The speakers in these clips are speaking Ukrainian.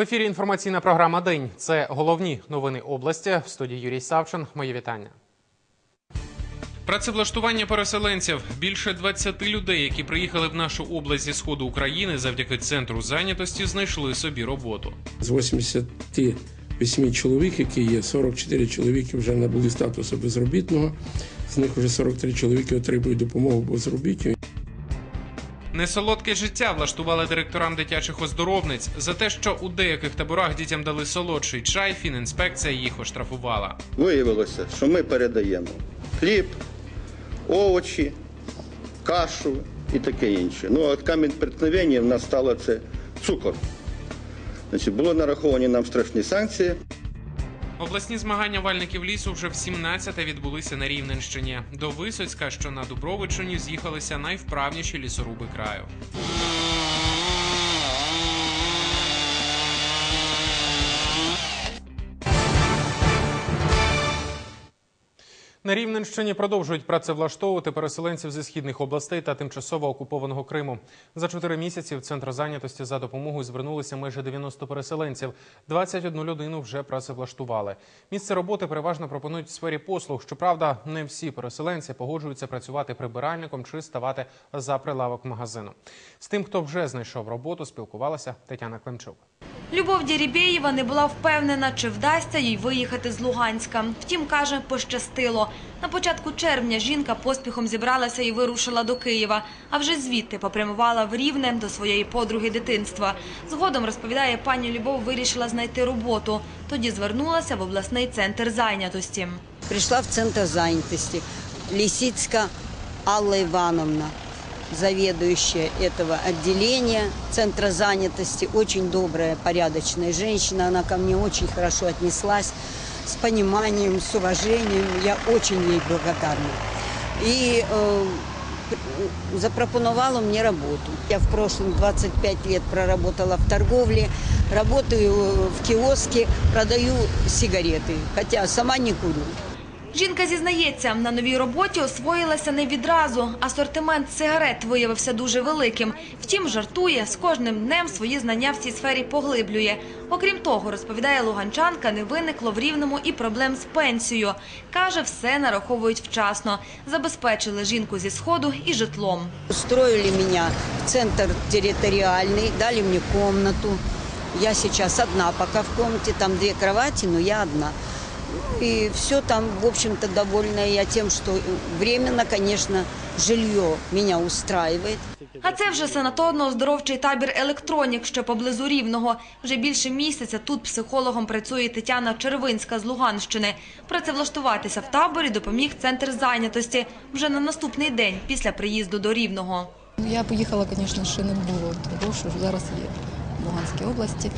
В ефірі інформаційна програма День. Це головні новини області. В студії Юрій Савчин. Мої вітання. Працевлаштування переселенців більше 20 людей, які приїхали в нашу область зі сходу України, завдяки центру зайнятості, знайшли собі роботу. З 88 чоловік, які є, 44 чоловіки вже набули статусу безробітного. З них вже 43 чоловіки отримують допомогу безробіттю. Несолодке життя влаштували директорам дитячих оздоровниць за те, що у деяких таборах дітям дали солодший чай. Фінінспекція їх оштрафувала. Виявилося, що ми передаємо хліб, овочі, кашу і таке інше. Ну, а камінь преткновення в нас стало це цукор. Значить, було нараховані нам страшні санкції. Обласні змагання вальників лісу вже в 17-те відбулися на Рівненщині. До Висоцька, що на Дубровичині, з'їхалися найвправніші лісоруби краю. На Рівненщині продовжують працевлаштовувати переселенців зі східних областей та тимчасово окупованого Криму. За чотири місяці в центр зайнятості за допомогою звернулися майже 90 переселенців. 21 людину вже працевлаштували. Місце роботи переважно пропонують в сфері послуг. Щоправда, не всі переселенці погоджуються працювати прибиральником чи ставати за прилавок магазину. З тим, хто вже знайшов роботу, спілкувалася Тетяна Климчук. Любов Дірібєєва не була впевнена, чи вдасться їй виїхати з Луганська. Втім, каже, пощастило. На початку червня жінка поспіхом зібралася і вирушила до Києва, а вже звідти попрямувала в Рівне до своєї подруги дитинства. Згодом, розповідає, пані Любов вирішила знайти роботу. Тоді звернулася в обласний центр зайнятості. Пришла в центр занятости. Лисицка Алла Ивановна, заведующая этого отделения центра занятости. Очень добрая, порядочная женщина. Она ко мне очень хорошо отнеслась, с пониманием, с уважением. Я очень ей благодарна. И э, запропоновала мне работу. Я в прошлом 25 лет проработала в торговле, работаю в киоске, продаю сигареты, хотя сама не курю. Жінка зізнається, на новій роботі освоїлася не відразу. Асортимент сигарет виявився дуже великим. Втім, жартує, з кожним днем свої знання в цій сфері поглиблює. Окрім того, розповідає луганчанка, не виникло в Рівному і проблем з пенсією. Каже, все нараховують вчасно. Забезпечили жінку зі сходу і житлом. Устроили меня в центр территориальный, дали мне комнату. Я сейчас одна пока в комнате, там две кровати, но я одна. И все там, в общем-то, довольна я тем, что временно, конечно, жилье меня устраивает. А це вже санаторно-оздоровчий табір «Електронік», що поблизу Рівного. Вже більше місяця тут психологом працює Тетяна Червинська з Луганщини. Працевлаштуватися в таборі допоміг центр зайнятості вже на наступний день після приїзду до Рівного. Я поїхала, звісно, ще не було того, що зараз є в Луганській області.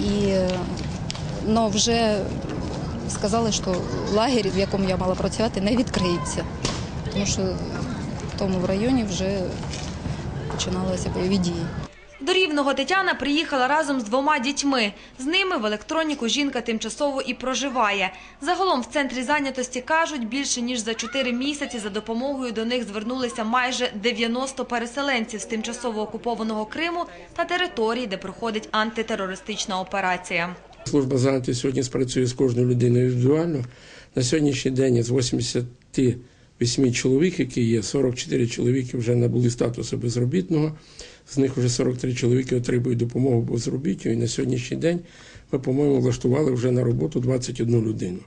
І ну, вже сказали, що лагерь, в якому я мала працювати, не відкриється, тому що в тому районі вже починалися бойові дії. До Рівного Тетяна приїхала разом з двома дітьми. З ними в електроніку жінка тимчасово і проживає. Загалом в центрі зайнятості кажуть, більше ніж за чотири місяці за допомогою до них звернулися майже 90 переселенців з тимчасово окупованого Криму та територій, де проходить антитерористична операція. Служба зайнятості сьогодні спрацює з кожною людиною індивідуально. На сьогоднішній день з 88 чоловік, які є, 44 чоловіки вже набули статусу безробітного. З них вже 43 чоловіки отримують допомогу безробіттю. І на сьогоднішній день ми, по-моєму, влаштували вже на роботу 21 людину.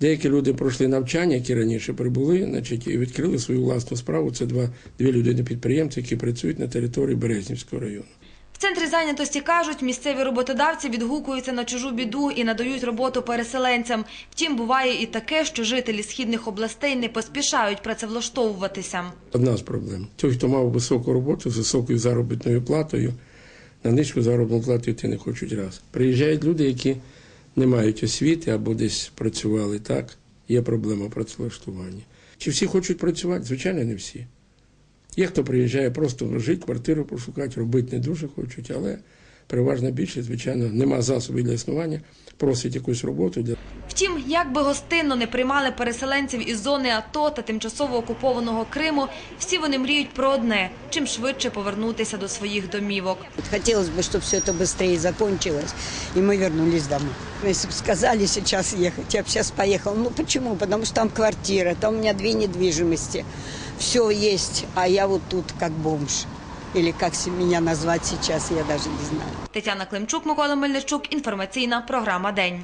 Деякі люди пройшли навчання, які раніше прибули, значить, і відкрили свою власну справу. Це два дві людини-підприємці, які працюють на території Березнівського району. Центрі зайнятості кажуть, місцеві роботодавці відгукуються на чужу біду і надають роботу переселенцям. Втім, буває і таке, що жителі східних областей не поспішають працевлаштовуватися. Одна з проблем. Той, хто мав високу роботу з високою заробітною платою, на низьку заробітну плату йти не хочуть раз. Приїжджають люди, які не мають освіти або десь працювали так. Є проблема працевлаштування. Чи всі хочуть працювати? Звичайно, не всі. Є хто приїжджає просто жити, квартиру пошукати, робити не дуже хочуть, але переважна більшість, звичайно, нема засобів для існування, просить якусь роботу для Втім, як би гостинно не приймали переселенців із зони АТО та тимчасово окупованого Криму, всі вони мріють про одне – чим швидше повернутися до своїх домівок. Вот Хотелось бы, чтобы все это быстрее закончилось, и мы вернулись домой. Если бы сказали сейчас ехать, я бы сейчас поехал. Ну почему? Потому что там квартира, там у меня две недвижимости. Все есть, а я вот тут как бомж. Или как меня назвать сейчас, я даже не знаю. Тетяна Климчук, Микола Мельничук. Інформаційна програма «День».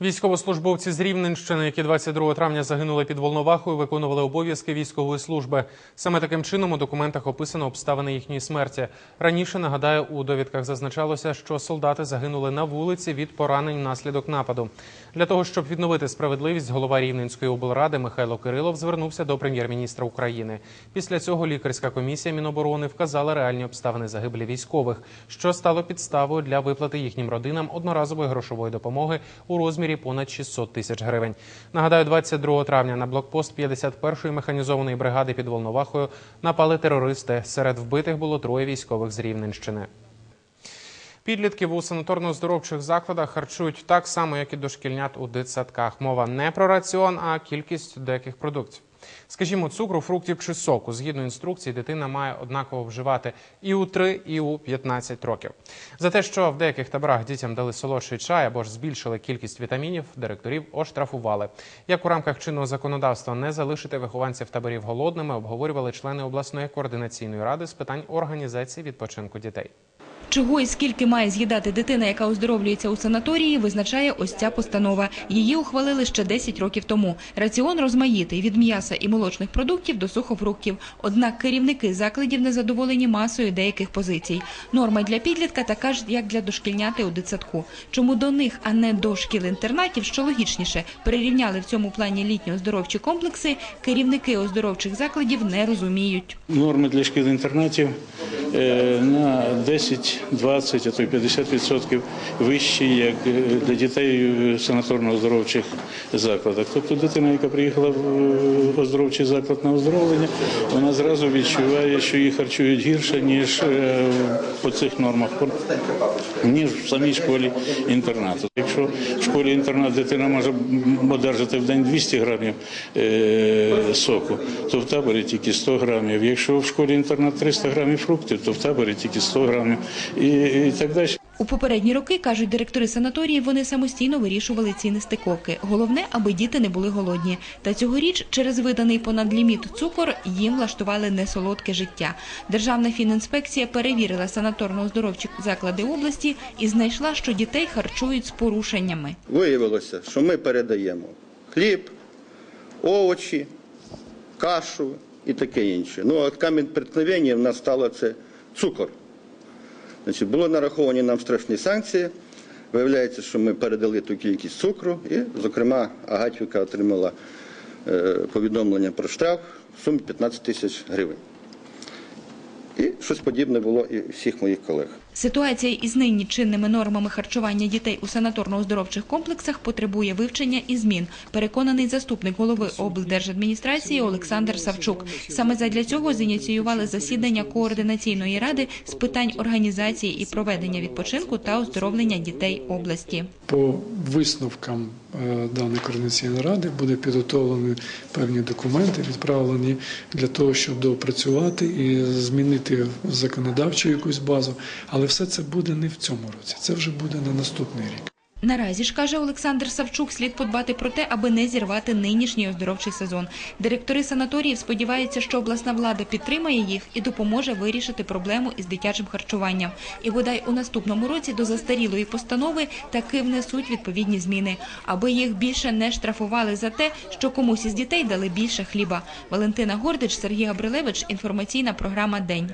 Військовослужбовці з Рівненщини, які 22 травня загинули під Волновахою, виконували обов'язки військової служби. Саме таким чином у документах описано обставини їхньої смерті. Раніше нагадаю, у довідках зазначалося, що солдати загинули на вулиці від поранень внаслідок нападу. Для того щоб відновити справедливість, голова Рівненської облради Михайло Кирилов звернувся до прем'єр-міністра України. Після цього лікарська комісія Міноборони вказала реальні обставини загибелі військових, що стало підставою для виплати їхнім родинам одноразової грошової допомоги у розмірі понад 600 тисяч гривень. Нагадаю, 22 травня на блокпост 51-ї механізованої бригади під Волновахою напали терористи. Серед вбитих було троє військових з Рівненщини. Підлітків у санаторно-здоровчих закладах харчують так само, як і дошкільнят у дитсадках. Мова не про раціон, а кількість деяких продуктів. Скажімо, цукру, фруктів чи соку. Згідно інструкції, дитина має однаково вживати і у 3, і у 15 років. За те, що в деяких таборах дітям дали солодший чай або ж збільшили кількість вітамінів, директорів оштрафували. Як у рамках чинного законодавства не залишити вихованців таборів голодними, обговорювали члени обласної координаційної ради з питань організації відпочинку дітей. Чого і скільки має з'їдати дитина, яка оздоровлюється у санаторії, визначає ось ця постанова. Її ухвалили ще 10 років тому. Раціон розмаїтий від м'яса і молочних продуктів до сухофруктів. Однак керівники закладів незадоволені масою деяких позицій. Норма для підлітка така ж, як для дошкільняти у дитсадку. Чому до них, а не до шкіл-інтернатів, що логічніше, перерівняли в цьому плані літні оздоровчі комплекси, керівники оздоровчих закладів не розуміють. Норми для шкіл-інтернатів е, на 10, 20, а то й 50% вищі, як е, для дітей в санаторно-оздоровчих закладах. Тобто дитина, яка приїхала в е, оздоровчий заклад на оздоровлення, вона зразу відчуває, що її харчують гірше, ніж е, по цих нормах, ніж в самій школі інтернату. Якщо в школі інтернат дитина може одержати в день 200 грамів е, соку, то в таборі тільки 100 грамів. Якщо в школі інтернат 300 грамів фруктів, то в таборі тільки 100 грамів і, і так далі. У попередні роки, кажуть директори санаторії, вони самостійно вирішували ці нестиковки. Головне, аби діти не були голодні. Та цьогоріч через виданий понад ліміт цукор їм влаштували несолодке життя. Державна фінінспекція перевірила санаторно-оздоровчі заклади області і знайшла, що дітей харчують з порушеннями. Виявилося, що ми передаємо хліб, овочі, кашу і таке інше. Ну, от камінь преткновення в нас стало це цукор. Значить, було нараховані нам страшні санкції. Виявляється, що ми передали ту кількість цукру, і, зокрема, Агатівка отримала е, повідомлення про штраф в сумі 15 тисяч гривень. І щось подібне було і всіх моїх колег. Ситуація із нині чинними нормами харчування дітей у санаторно-оздоровчих комплексах потребує вивчення і змін, переконаний заступник голови облдержадміністрації Олександр Савчук. Саме задля цього зініціювали засідання координаційної ради з питань організації і проведення відпочинку та оздоровлення дітей області. По висновкам е, даної координаційної ради буде підготовлені певні документи, відправлені для того, щоб доопрацювати і змінити законодавчу якусь базу. Але все це буде не в цьому році, це вже буде на наступний рік. Наразі ж каже Олександр Савчук, слід подбати про те, аби не зірвати нинішній оздоровчий сезон. Директори санаторіїв сподіваються, що обласна влада підтримає їх і допоможе вирішити проблему із дитячим харчуванням. І бодай у наступному році до застарілої постанови таки внесуть відповідні зміни, аби їх більше не штрафували за те, що комусь із дітей дали більше хліба. Валентина Гордич, Сергій Габрилевич. Інформаційна програма День.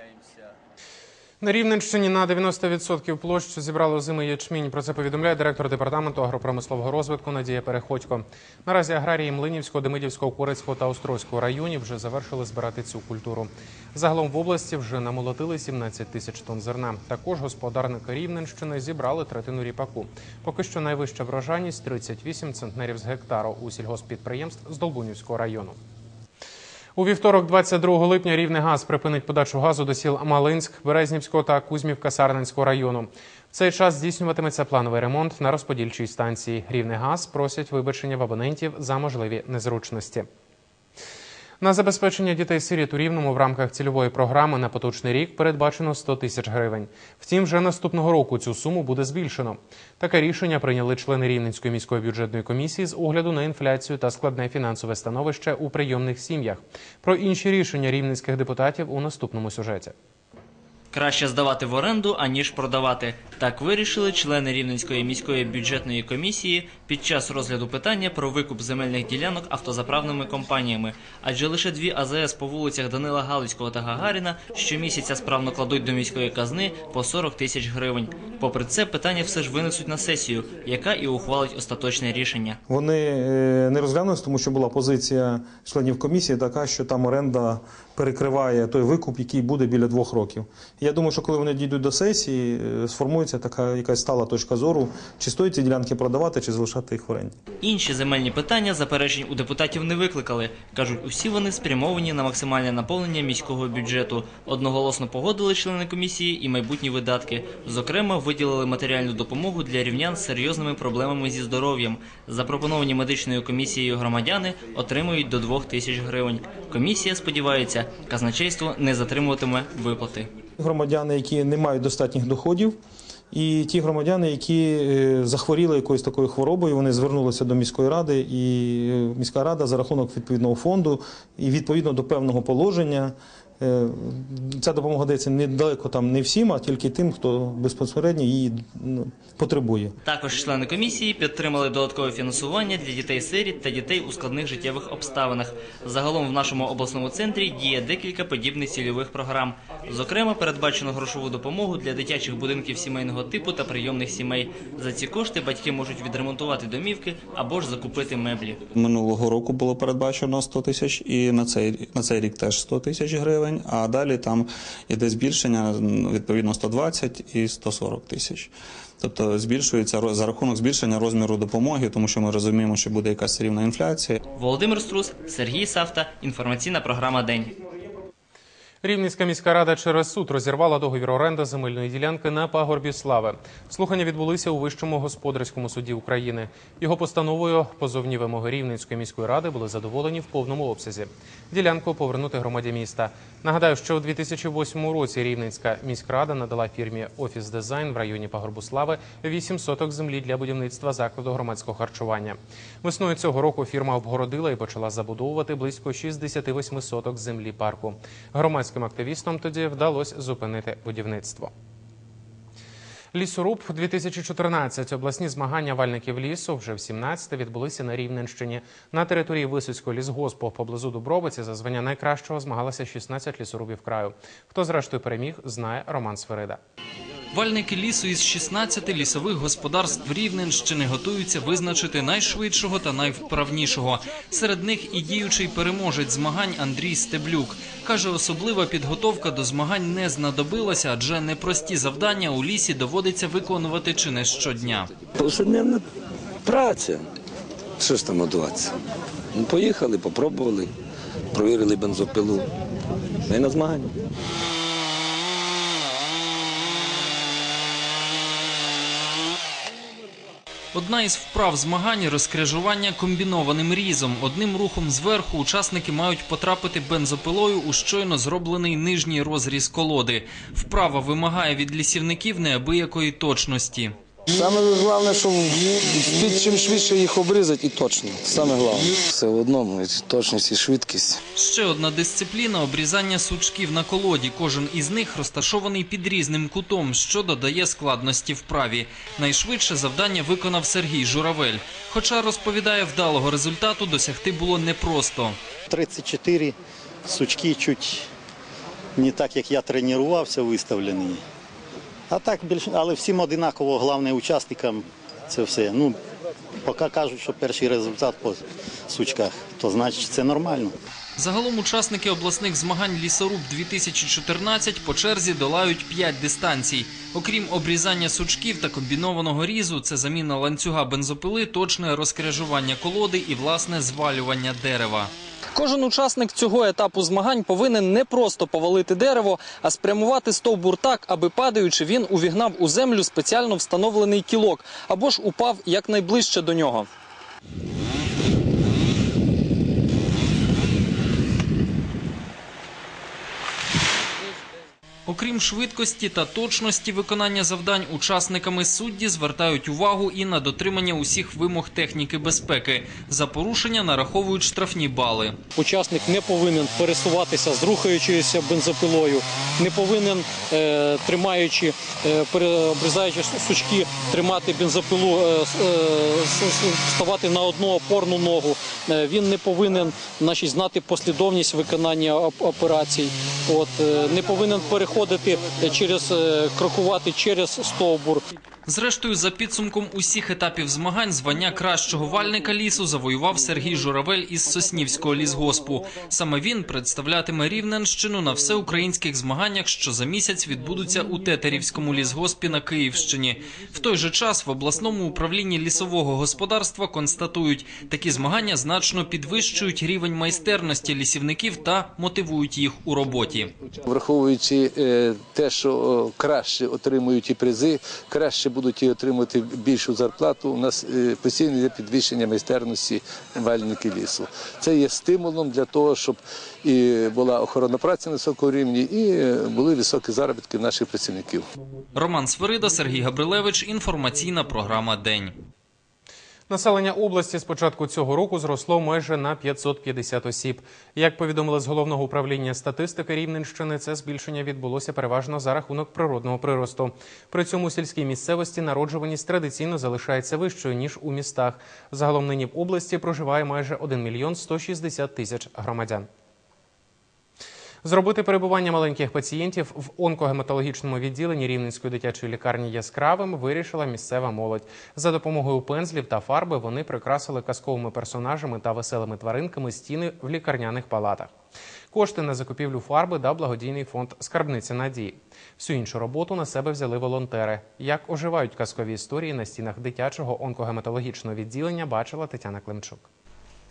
На Рівненщині на 90% площ зібрали озимий ячмінь. Про це повідомляє директор департаменту агропромислового розвитку Надія Переходько. Наразі аграрії Млинівського, Демидівського, Корицького та Острозького районів вже завершили збирати цю культуру. Загалом в області вже намолотили 17 тисяч тонн зерна. Також господарники Рівненщини зібрали третину ріпаку. Поки що найвища врожайність 38 центнерів з гектару у сільгосппідприємств з Долбунівського району. У вівторок, 22 липня, Рівнегаз припинить подачу газу до сіл Малинськ, Березнівського та Кузьмівка Сарненського району. В цей час здійснюватиметься плановий ремонт на розподільчій станції. Рівнегаз просять вибачення в абонентів за можливі незручності. На забезпечення дітей-сиріт у Рівному в рамках цільової програми на поточний рік передбачено 100 тисяч гривень. Втім, вже наступного року цю суму буде збільшено. Таке рішення прийняли члени Рівненської міської бюджетної комісії з огляду на інфляцію та складне фінансове становище у прийомних сім'ях. Про інші рішення рівненських депутатів у наступному сюжеті. Краще здавати в оренду, аніж продавати. Так вирішили члени Рівненської міської бюджетної комісії під час розгляду питання про викуп земельних ділянок автозаправними компаніями. Адже лише дві АЗС по вулицях Данила Галицького та Гагаріна щомісяця справно кладуть до міської казни по 40 тисяч гривень. Попри це, питання все ж винесуть на сесію, яка і ухвалить остаточне рішення. Вони е, не розглянулись, тому що була позиція членів комісії така, що там оренда перекриває той викуп, який буде біля двох років. Я думаю, що коли вони дійдуть до сесії, е, сформується така якась стала точка зору, чи стоїть ці ділянки продавати, чи залишати їх в оренді. Інші земельні питання заперечень у депутатів не викликали. Кажуть, усі вони спрямовані на максимальне наповнення міського бюджету. Одноголосно погодили члени комісії і майбутні видатки. Зокрема, виділили матеріальну допомогу для рівнян з серйозними проблемами зі здоров'ям. Запропоновані медичною комісією громадяни отримують до 2 тисяч гривень. Комісія сподівається, казначейство не затримуватиме виплати. Громадяни, які не мають достатніх доходів, і ті громадяни, які е, захворіли якоюсь такою хворобою, вони звернулися до міської ради, і е, міська рада за рахунок відповідного фонду і відповідно до певного положення. Е, Ця допомога дається недалеко там не всім, а тільки тим, хто безпосередньо її ну, потребує. Також члени комісії підтримали додаткове фінансування для дітей-сиріт та дітей у складних життєвих обставинах. Загалом в нашому обласному центрі діє декілька подібних цільових програм. Зокрема, передбачено грошову допомогу для дитячих будинків сімейного типу та прийомних сімей. За ці кошти батьки можуть відремонтувати домівки або ж закупити меблі. Минулого року було передбачено 100 тисяч, і на цей, на цей рік теж 100 тисяч гривень, а далі там іде збільшення, відповідно 120 і 140 тисяч. Тобто збільшується за рахунок збільшення розміру допомоги, тому що ми розуміємо, що буде якась рівна інфляція. Володимир Струс, Сергій Савта. Інформаційна програма День. Рівненська міська рада через суд розірвала договір оренди земельної ділянки на пагорбі Слави. Слухання відбулися у Вищому господарському суді України. Його постановою позовні вимоги Рівненської міської ради були задоволені в повному обсязі. Ділянку повернути громаді міста. Нагадаю, що у 2008 році Рівненська міськрада надала фірмі Офіс Дизайн в районі пагорбу Слави 8 соток землі для будівництва закладу громадського харчування. Весною цього року фірма обгородила і почала забудовувати близько 68 соток землі парку. Громадським активістам тоді вдалося зупинити будівництво. Лісоруб 2014. Обласні змагання вальників лісу вже в 17-те відбулися на Рівненщині. На території Висоцького лісгоспу поблизу Дубровиці за звання найкращого змагалися 16 лісорубів краю. Хто зрештою переміг, знає Роман Сферида. Вальники лісу із 16 лісових господарств Рівненщини готуються визначити найшвидшого та найвправнішого. Серед них і діючий переможець змагань Андрій Стеблюк. Каже, особлива підготовка до змагань не знадобилася, адже непрості завдання у лісі доводиться виконувати чи не щодня. Повсякденна праця. Що ж там готуватися? Ну, поїхали, попробували, провірили бензопилу. І на змагання. Одна із вправ змагань розкряжування комбінованим різом. Одним рухом зверху учасники мають потрапити бензопилою у щойно зроблений нижній розріз колоди. Вправа вимагає від лісівників неабиякої точності. Саме головне, що під чим швидше їх обрізати і точно. Саме головне. Все в одному, і точність і швидкість. Ще одна дисципліна обрізання сучків на колоді. Кожен із них розташований під різним кутом, що додає складності вправі. Найшвидше завдання виконав Сергій Журавель. Хоча розповідає, вдалого результату досягти було непросто. 34 сучки чуть не так, як я тренувався, виставлені. А так більш, але всім одинаково, головне учасникам це все. Ну, поки кажуть, що перший результат по сучках, то значить це нормально. Загалом учасники обласних змагань «Лісоруб 2014 по черзі долають 5 дистанцій. Окрім обрізання сучків та комбінованого різу, це заміна ланцюга бензопили, точне розкряжування колоди і власне звалювання дерева. Кожен учасник цього етапу змагань повинен не просто повалити дерево, а спрямувати стовбур так, аби падаючи, він увігнав у землю спеціально встановлений кілок або ж упав якнайближче до нього. Окрім швидкості та точності виконання завдань, учасниками судді звертають увагу і на дотримання усіх вимог техніки безпеки. За порушення нараховують штрафні бали. Учасник не повинен пересуватися з рухаючоюся бензопилою, не повинен, е, тримаючи, е, обрізаючи сучки, тримати бензопилу, е, ставати на одну опорну ногу. Він не повинен значить, знати послідовність виконання операцій. От, не повинен переходити через е, крокувати через стовбур. Зрештою, за підсумком усіх етапів змагань, звання кращого вальника лісу завоював Сергій Журавель із Соснівського лісгоспу. Саме він представлятиме Рівненщину на всеукраїнських змаганнях, що за місяць відбудуться у Тетерівському лісгоспі на Київщині. В той же час в обласному управлінні лісового господарства констатують, такі змагання значно підвищують рівень майстерності лісівників та мотивують їх у роботі. Враховуючи е, те, що краще отримують і призи, краще будуть і отримувати більшу зарплату. У нас е, постійно є підвищення майстерності вальників лісу. Це є стимулом для того, щоб і була охорона праці на високому рівні, і е, були високі заробітки наших працівників. Роман Свирида, Сергій Габрилевич. Інформаційна програма День. Населення області з початку цього року зросло майже на 550 осіб. Як повідомили з головного управління статистики Рівненщини, це збільшення відбулося переважно за рахунок природного приросту. При цьому сільській місцевості народжуваність традиційно залишається вищою ніж у містах. Загалом нині в області проживає майже 1 мільйон 160 тисяч громадян. Зробити перебування маленьких пацієнтів в онкогематологічному відділенні Рівненської дитячої лікарні яскравим вирішила місцева молодь. За допомогою пензлів та фарби вони прикрасили казковими персонажами та веселими тваринками стіни в лікарняних палатах. Кошти на закупівлю фарби дав благодійний фонд Скарбниця надії. Всю іншу роботу на себе взяли волонтери. Як оживають казкові історії на стінах дитячого онкогематологічного відділення, бачила Тетяна Климчук.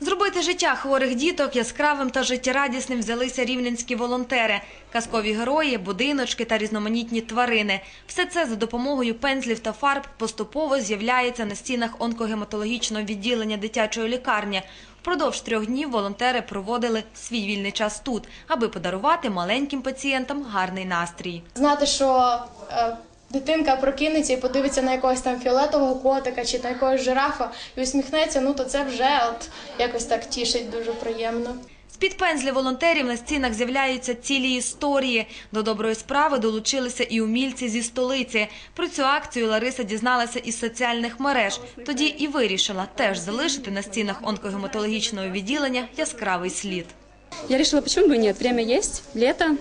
Зробити життя хворих діток яскравим та життєрадісним взялися рівненські волонтери, казкові герої, будиночки та різноманітні тварини. Все це за допомогою пензлів та фарб поступово з'являється на стінах онкогематологічного відділення дитячої лікарні. Впродовж трьох днів волонтери проводили свій вільний час тут, аби подарувати маленьким пацієнтам гарний настрій. Знати, що е, дитинка прокинеться і подивиться на якогось там фіолетового котика чи на якогось жирафа і усміхнеться, ну то це вже от якось так тішить дуже приємно. З-під пензлі волонтерів на стінах з'являються цілі історії. До доброї справи долучилися і умільці зі столиці. Про цю акцію Лариса дізналася із соціальних мереж. Тоді і вирішила теж залишити на стінах онкогематологічного відділення яскравий слід. Я почему бы и нет. Время есть, лето,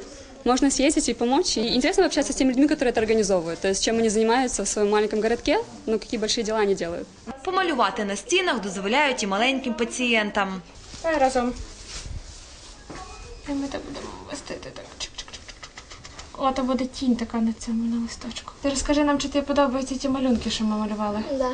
можно съездить и помочь. И интересно общаться с теми людьми, которые это организовывают. То есть, чем они занимаются в своем маленьком городке, ну, какие большие дела они делают. Помалювати на стінах дозволяють і маленьким пацієнтам. Давай разом. І ми так будемо вестити так. О, то буде тінь така на цьому на листочку. Ти розкажи нам, чи тобі подобаються ті малюнки, що ми малювали? Да.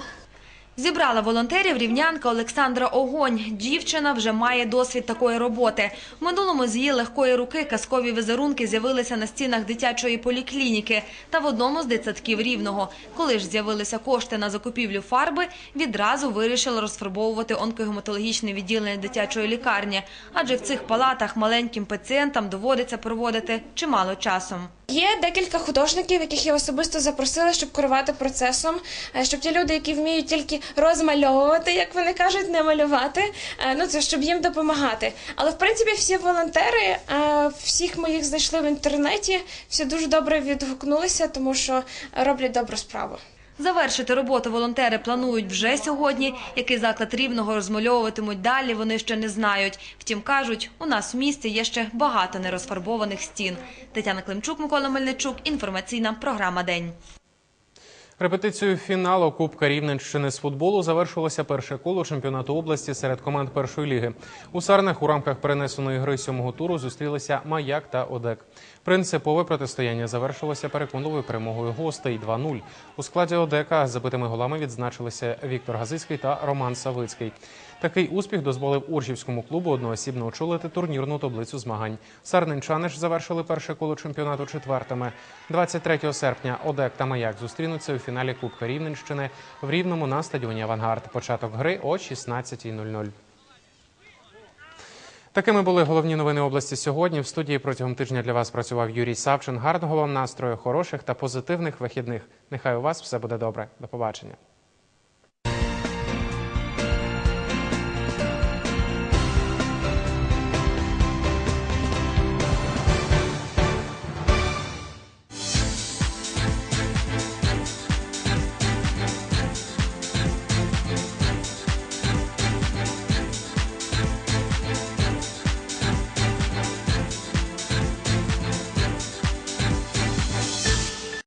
Зібрала волонтерів рівнянка Олександра Огонь. Дівчина вже має досвід такої роботи. В минулому з її легкої руки казкові візерунки з'явилися на стінах дитячої поліклініки та в одному з дитсадків Рівного. Коли ж з'явилися кошти на закупівлю фарби, відразу вирішила розфарбовувати онкогематологічне відділення дитячої лікарні, адже в цих палатах маленьким пацієнтам доводиться проводити чимало часу. Є декілька художників, яких я особисто запросила, щоб керувати процесом, е, щоб ті люди, які вміють тільки розмальовувати, як вони кажуть, не малювати, е, ну це щоб їм допомагати. Але в принципі всі волонтери, е, всіх ми їх знайшли в інтернеті, всі дуже добре відгукнулися, тому що роблять добру справу. Завершити роботу волонтери планують вже сьогодні. Який заклад рівного розмальовуватимуть далі, вони ще не знають. Втім, кажуть, у нас в місті є ще багато нерозфарбованих стін. Тетяна Климчук, Микола Мельничук. Інформаційна програма День. Репетицією фіналу Кубка Рівненщини з футболу завершилося перше коло чемпіонату області серед команд першої ліги. У Сарнах у рамках перенесеної гри сьомого туру зустрілися Маяк та Одек. Принципове протистояння завершилося переконливою перемогою гостей 2-0. У складі Одека забитими голами відзначилися Віктор Газицький та Роман Савицький. Такий успіх дозволив Уржівському клубу одноосібно очолити турнірну таблицю змагань. Сарненчани ж завершили перше коло чемпіонату четвертими. 23 серпня Одек та Маяк зустрінуться у фіналі Кубка Рівненщини в Рівному на стадіоні Авангард. Початок гри о 16.00. Такими були головні новини області сьогодні. В студії протягом тижня для вас працював Юрій Савчин. Гарного вам настрою, хороших та позитивних вихідних. Нехай у вас все буде добре. До побачення.